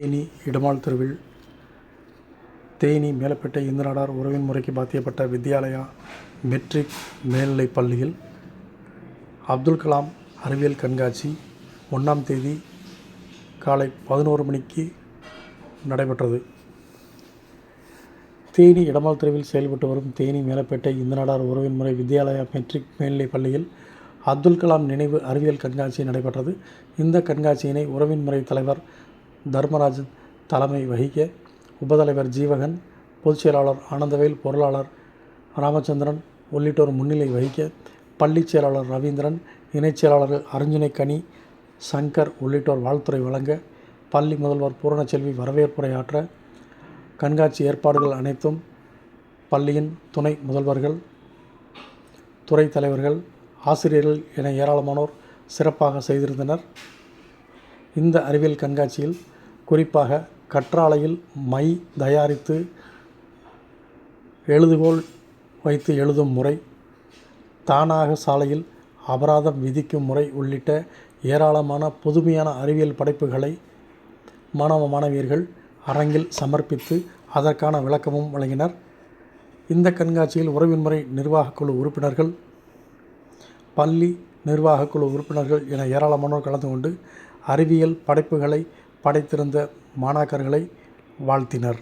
தேனி இடமால் தெருவில் தேனி மேலப்பேட்டை இந்துநாடார் உறவின் முறைக்கு பாத்தியப்பட்ட வித்யாலயா மெட்ரிக் மேல்நிலைப் பள்ளியில் அப்துல் கலாம் அறிவியல் கண்காட்சி ஒன்றாம் தேதி காலை பதினோரு மணிக்கு நடைபெற்றது. தேனி இடமால் தெருவில் செயல்பட்டு வரும் தேனி மேலப்பேட்டை இந்துநாடார் உறவின் முறை வித்யாலயா மெட்ரிக் மேல்நிலைப் பள்ளியில் அப்துல் கலாம் நினைவு அறிவியல் கண்காட்சி நடைபெற்றது. இந்த கண்காட்சியினை உறவின் முறை தலைவர் தர்மராஜன் தலைமை வகிக்க உபதலைவர் ஜீவகன் பொதுச் செயலாளர் ஆனந்தவேல் பொருளாளர் ராமச்சந்திரன் உள்ளிட்டோர் முன்னிலை வகிக்க பள்ளிச் செயலாளர் ரவீந்திரன் இணைச் செயலாளர்கள் அருஞ்சுனை கனி சங்கர் உள்ளிட்டோர் வாழ்த்துறை வழங்க பள்ளி முதல்வர் பூரணச்செல்வி வரவேற்புரையாற்ற கண்காட்சி ஏற்பாடுகள் அனைத்தும் பள்ளியின் துணை முதல்வர்கள் துறை தலைவர்கள் ஆசிரியர்கள் என ஏராளமானோர் சிறப்பாக செய்திருந்தனர். இந்த அறிவியல் கண்காட்சியில் குறிப்பாக கற்றாழையில் மை தயாரித்து எழுதுகோல் வைத்து எழுதும் முறை தானாக சாலையில் அபராதம் விதிக்கும் முறை உள்ளிட்ட ஏராளமான புதுமையான அறிவியல் படைப்புகளை மாணவ மாணவியர்கள் அரங்கில் சமர்ப்பித்து அதற்கான விளக்கமும் வழங்கினர். இந்த கண்காட்சியில் உறவின் முறை நிர்வாகக் குழு உறுப்பினர்கள் பள்ளி நிர்வாகக் குழு உறுப்பினர்கள் என ஏராளமானோர் கலந்து கொண்டு அறிவியல் படைப்புகளை படைத்திருந்த மாணாக்கர்களை வாழ்த்தினர்.